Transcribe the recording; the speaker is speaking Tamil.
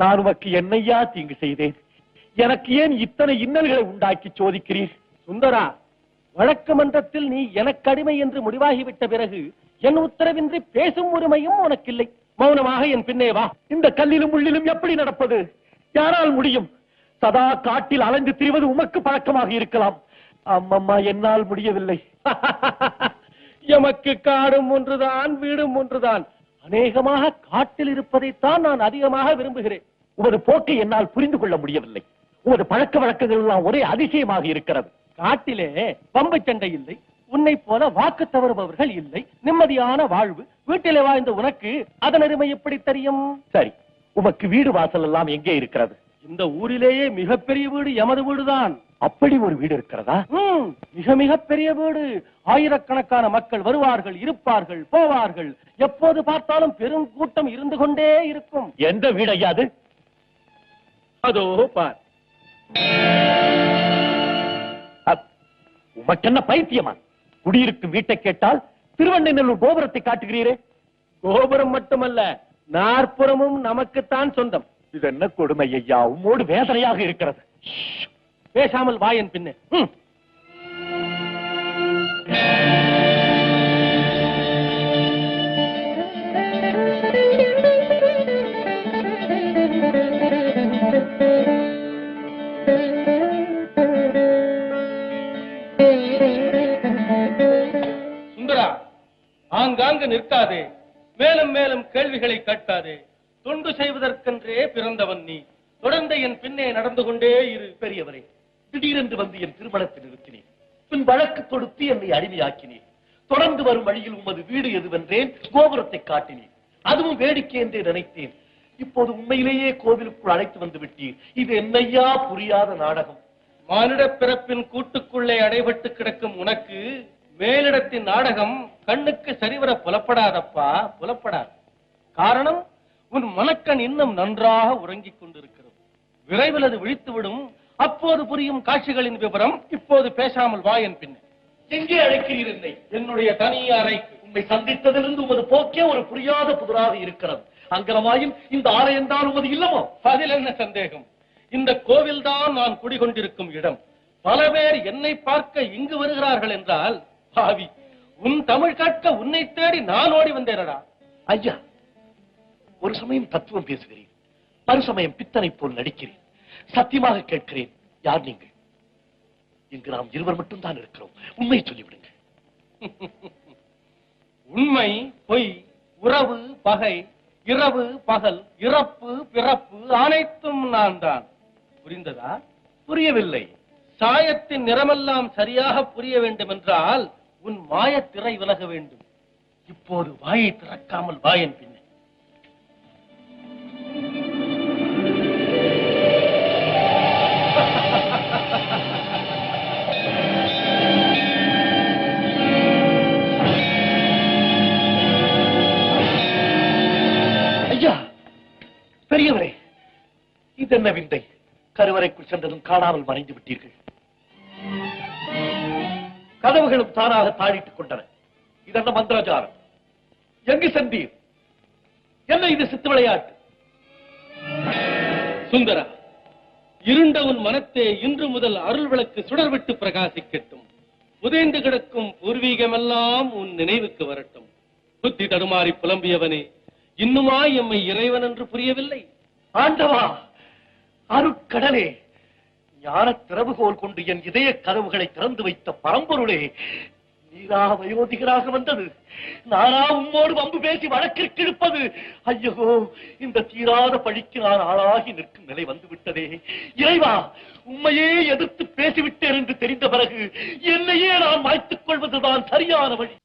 நான் உமக்கு என்னையா தீங்கு செய்தேன்? எனக்கு ஏன் இத்தனை இன்னல்களை உண்டாக்கி சோதிக்கிறீர்? சுந்தரா வழக்கு மன்றத்தில் நீ எனக்கு அடிமை என்று முடிவாகிவிட்ட பிறகு என் உத்தரவின்றி பேசும் உரிமையும் உனக்கில்லை. மௌனமாக என் பின்னே வா. இந்த கல்லிலும் முள்ளிலும் எப்படி நடப்பது? யாரால் முடியும்? சதா காட்டில் அலைந்து திரிவது உமக்கு பழக்கமாக இருக்கலாம். அம்மம்மா என்னால் முடியவில்லை. எமக்கு காடும் ஒன்றுதான் வீடும் ஒன்றுதான். அநேகமாக காட்டில் இருப்பதைத்தான் நான் அதிகமாக விரும்புகிறேன். உமது போக்கை என்னால் புரிந்து கொள்ள முடியவில்லை. உமது பழக்க வழக்கங்கள் எல்லாம் ஒரே அதிசயமாக இருக்கிறது. காட்டிலே பம்பு சண்டை இல்லை உன்னை போல வாக்கு தவறுபவர்கள் இல்லை நிம்மதியான வாழ்வு வீட்டிலே வாழ்ந்த உனக்கு அதன் அருமை எப்படி தெரியும்? சரி உமக்கு வீடு வாசல் எல்லாம் எங்கே இருக்கிறது? இந்த ஊரிலேயே மிகப்பெரிய வீடு எமது வீடுதான். அப்படி ஒரு வீடு இருக்கிறதா? மிக மிக பெரிய வீடு. ஆயிரக்கணக்கான மக்கள் வருவார்கள் இருப்பார்கள் போவார்கள். எப்போது பார்த்தாலும் பெரும் கூட்டம் இருந்து கொண்டே இருக்கும். எந்த வீடு ஐயா அது? அதோ பார். உமக்கென்ன பைத்தியமா? குடியிருக்கும் வீட்டை கேட்டால் திருவண்ணநல்லூர் கோபுரத்தை காட்டுகிறீரே? கோபுரம் மட்டுமல்ல நாற்புறமும் நமக்குத்தான் சொந்தம். இது என்ன கொடுமை ஐயா உம்மோடு வேதனையாக இருக்கிறது. பேசாமல் வாயன் பின்னே. சுந்தரா ஆங்காங்கு நிற்காதே. மேலும் மேலும் கேள்விகளை கட்டாதே தொண்டு செய்வதற்கென்றே பிறந்தவன் நீ. தொடர்ந்து என் பின்னே நடந்து கொண்டே இரு பெரியவரே. திடீரென்று வந்து என் திருமணத்தில் நிறுத்தினேன். பின் வழக்கு தொடுத்து என்னை அடிமையாக்கினேன். தொடர்ந்து வரும் வழியில் உமது வீடு எதுவென்றேன் கோபுரத்தை காட்டினேன். அதுவும் வேடிக்கை என்றே நினைத்தேன். இப்போது உண்மையிலேயே கோவிலுக்குள் அழைத்து வந்து விட்டீர். இது என்னையா புரியாத நாடகம்? மானிட பிறப்பின் கூட்டுக்குள்ளே அடைபட்டு கிடக்கும் உனக்கு மேலிடத்தின் நாடகம் கண்ணுக்கு சரிவர புலப்படாதப்பா புலப்படாது. காரணம் உன் மனக்கண் இன்னும் நன்றாக உறங்கிக் கொண்டிருக்கிறது. விரைவில் அது விழித்துவிடும். அப்போது புரியும் காட்சிகளின் விவரம் இப்போது பேசாமல் வா என் பின்னே. எங்கே அழைக்கிறீர் என்னை என்னுடைய தனி அறைக்கு. உண்மை சந்தித்ததிலிருந்து உமது போக்கே ஒரு புரியாத புதிராக இருக்கிறது. அங்கனமாயும் இந்த ஆலயம் தான் உமது இல்லமோ? அதில் என்ன சந்தேகம்? இந்த கோவில்தான் நான் குடிகொண்டிருக்கும் இடம். பல பேர் என்னை பார்க்க இங்கு வருகிறார்கள் என்றால் பாவி உன் தமிழ் கற்க உன்னை தேடி நான் ஓடி வந்தேனடா. ஐயா ஒரு சமயம் தத்துவம் பேசுகிறேன். மறுசமயம் பித்தனை போல் நடிக்கிறேன். சத்தியமாக கேட்கிறேன் யார் நீங்கள்? இங்கு நாம் இருவர் மட்டும்தான் இருக்கிறோம். உண்மையை சொல்லிவிடுங்க உண்மை பொய் உறவு பகை இரவு பகல் இறப்பு பிறப்பு அனைத்தும் நான் தான் புரிந்ததா? புரியவில்லை. சாயத்தின் நிறமெல்லாம் சரியாக புரிய வேண்டும் என்றால் உன் மாயத்திரை விலக வேண்டும். இப்போது வாயை திறக்காமல் வாயன் பெரியவரே இது என்ன விந்தை? கருவறைக்குள் சென்றதும் காணாமல் மறைந்து விட்டீர்கள். கதவுகளும் தானாக தாழிட்டுக் கொண்டன. இதென்ன மந்திராச்சாரம்? எங்கு சென்றீர்? என்ன இது சித்து விளையாட்டு? சுந்தரா இருண்ட உன் மனத்தே இன்று முதல் அருள் விளக்கு சுடர்விட்டு பிரகாசிக்கட்டும். புதைந்து கிடக்கும் பூர்வீகமெல்லாம் உன் நினைவுக்கு வரட்டும். புத்தி தடுமாறி புலம்பியவனே இன்னுமா எம்மை இறைவன் என்று புரியவில்லை? ஆண்டவா அருக்கடலே ஞான திறவுகோல் கொண்டு என் இதய கதவுகளை திறந்து வைத்த பரம்பொருளே நீரா வயோதிகராக வந்தது. நானா உம்மோடு வம்பு பேசி வழக்கிற்கு இழுப்பது. ஐயோ இந்த தீராத பழிக்கு நான் ஆளாகி நிற்கும் நிலை வந்து விட்டதே இறைவா உண்மையே எதிர்த்து பேசிவிட்டேன் என்று தெரிந்த பிறகு என்னையே நான் மாய்த்துக் கொள்வதுதான் சரியான வழி.